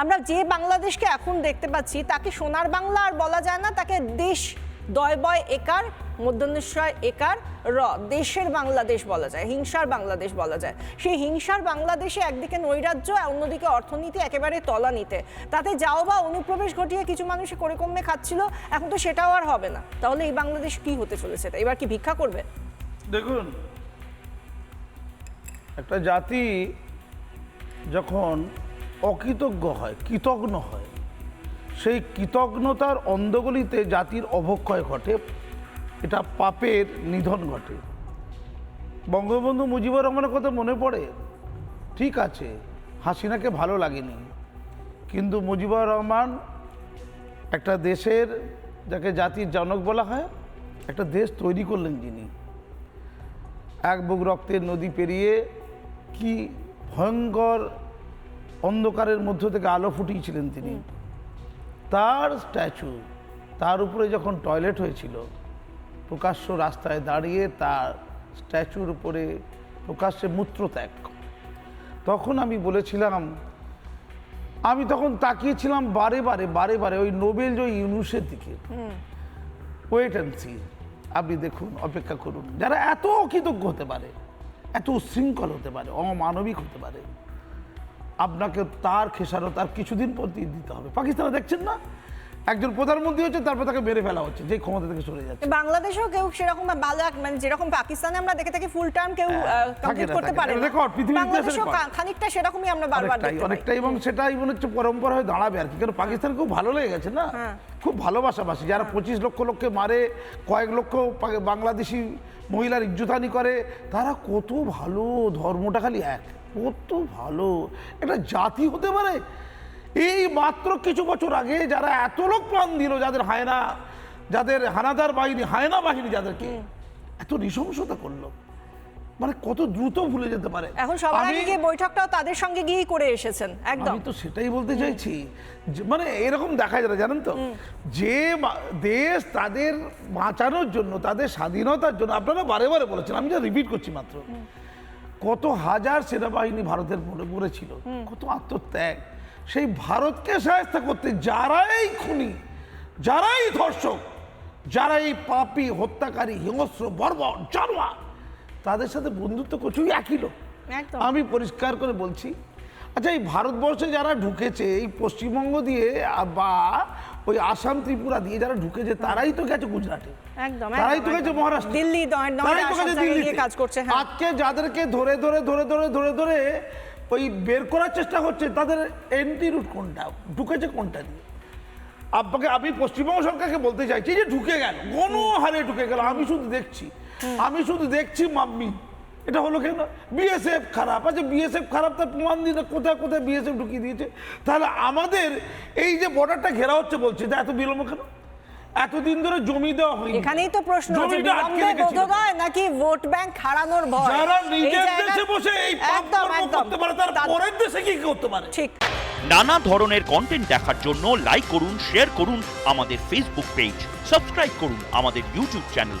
আমরা যে বাংলাদেশকে এখন দেখতে পাচ্ছি, তাকে সোনার বাংলা আর বলা যায় না, তাকে দেশ দয় বয় একার মধ্যনেশ্বর একার র, দেশের বাংলাদেশ বলা যায়, হিংসার বাংলাদেশ বলা যায়। সেই হিংসার বাংলাদেশে একদিকে নৈরাজ্য অন্যদিকে অর্থনীতি একেবারে তলা নিতে। তাতে যাও বা অনুপ্রবেশ ঘটিয়ে কিছু মানুষ করে কমে খাচ্ছিল, এখন তো সেটাও আর হবে না। তাহলে এই বাংলাদেশ কি হতে চলেছে? এবার কি ভিক্ষা করবে? দেখুন, একটা জাতি যখন অকৃতজ্ঞ হয় কৃতজ্ঞ হয়। সেই কৃতজ্ঞতার অন্ধগলিতে জাতির অবক্ষয় ঘটে, এটা পাপের নিধন ঘটে। বঙ্গবন্ধু মুজিবুর রহমানের কথা মনে পড়ে? ঠিক আছে, হাসিনাকে ভালো লাগেনি। কিন্তু মুজিবুর রহমান একটা দেশের, যাকে জাতির জনক বলা হয়, একটা দেশ তৈরি করলেন যিনি। এক বুক রক্তের নদী পেরিয়ে কি ভয়ঙ্কর অন্ধকারের মধ্য থেকে আলো ফুটিয়েছিলেন তিনি। তার স্ট্যাচু তার উপরে যখন টয়লেট হয়েছিল প্রকাশ্য রাস্তায় দাঁড়িয়ে তার স্ট্যাচুর উপরে প্রকাশ্যে মূত্রত্যাগ তখন আমি বলেছিলাম আমি তখন তাকিয়েছিলাম বারে বারে বারে বারে ওই নোবেল জয়ী ইউনুসের দিকে। ওয়েট অ্যান্ড সি আপনি দেখুন অপেক্ষা করুন। যারা এত অকৃতজ্ঞ হতে পারে এত উশৃঙ্খল হতে পারে অমানবিক হতে পারে আপনাকে তার খেসারত আর কিছুদিন পর দিয়ে দিতে হবে। পাকিস্তানে দেখছেন না? একজন প্রধানমন্ত্রী হচ্ছে তারপর তাকে মেরে ফেলা হচ্ছে যে ক্ষমতা থেকে সরে যাচ্ছে। বাংলাদেশেও কেউ সেরকম ভালো এক- মানে যেরকম পাকিস্তানে আমরা দেখে থাকি ফুল টার্ম কেউ কমপ্লিট করতে পারে। পৃথিবীর বাংলাদেশেও খানিকটা সেরকমই আমরা বারবার পাই। অনেকটাই এবং সেটাই মনে হচ্ছে পরম্পরা হয়ে দাঁড়াবে আর কি। কারণ পাকিস্তান খুব ভালো লেগে গেছে না? হ্যাঁ। খুব ভালোবাসাবাসি যারা পঁচিশ লক্ষ লোককে মারে কয়েক লক্ষ বাংলাদেশি মহিলার ইজ্জতানি করে তারা কত ভালো ধর্মটা খালি এক। কত ভালো। একটা জাতি হতে পারে? এই মাত্র কিছু বছর আগে যারা এত লোক প্রাণ দিল যাদের হায়না যাদের হানাদার বাহিনী হায়না বাহিনী যাদেরকে এত নৃশংসতা করল। মানে কত দ্রুত ভুলে যেতে পারে। এখন সবার আগে গিয়ে বৈঠকটাও তাদের সঙ্গে গিয়েই করে এসেছেন একদম। আমি তো সেটাই বলতে চাইছি। মানে এরকম দেখা যায় না, জানেন তো? যে দেশ তাদের বাঁচানোর জন্য তাদের স্বাধীনতার জন্য আপনারা বারে বারে বলেছেন আমি যা রিপিট করছি মাত্র। কত হাজার সেনাবাহিনী ভারতের মনে পড়েছিল কত আত্মত্যাগ। সেই ভারতকে সাহায্য করতে যারাই খুনি যারাই ধর্ষক যারাই পাপি হত্যাকারী হিংস্র বর্বর জানোয়ার তাদের সাথে বন্ধুত্ব কচুই একই লোক। আমি পরিষ্কার করে বলছি আচ্ছা এই ভারতবর্ষে যারা ঢুকেছে এই পশ্চিমবঙ্গ দিয়ে বা ওই আসাম ত্রিপুরা দিয়ে যারা ঢুকেছে তারাই তো গেছে গুজরাটে। একদম তারাই তো গেছে মহারাষ্ট্র। দিল্লি নয়- তারাই তো গেছে জায়গায় কাজ করছে হ্যাঁ। আজকে যাদেরকে ধরে ধরে ধরে ধরে ধরে ধরে ওই বের করার চেষ্টা হচ্ছে তাদের এন্ট্রি রুট কোনটা? ঢুকেছে কোনটা দিয়ে? আপনাকে আমি পশ্চিমবঙ্গ সরকারকে বলতে চাইছি যে ঢুকে গেল। গণহারে ঢুকে গেল। আমি শুধু দেখছি। আমি শুধু দেখছি মাম্মি। এটা হলো কেন? বিএসএফ খারাপ। আচ্ছা বিএসএফ খারাপ তার প্রমাণ দিতে কোথায় কোথায় বিএসএফ ঢুকিয়ে দিয়েছে? তাহলে আমাদের এই যে বর্ডারটা ঘেরা হচ্ছে বলছে যে এত বিলম্ব কেন? এতদিন ধরে জমি দেওয়া হয়নি। এখানেই তো প্রশ্ন জমিটা আটকে রেখেছিল। নাকি ভোট ব্যাংক হারানোর ভয়? যারা নিজের দেশে বসে এই পাপ কর্ম করতে পারে তার পরের দেশে কি করতে পারে? ঠিক। নানা ধরনের কন্টেন্ট দেখার জন্য লাইক করুন শেয়ার করুন আমাদের ফেসবুক পেজ সাবস্ক্রাইব করুন আমাদের ইউটিউব চ্যানেল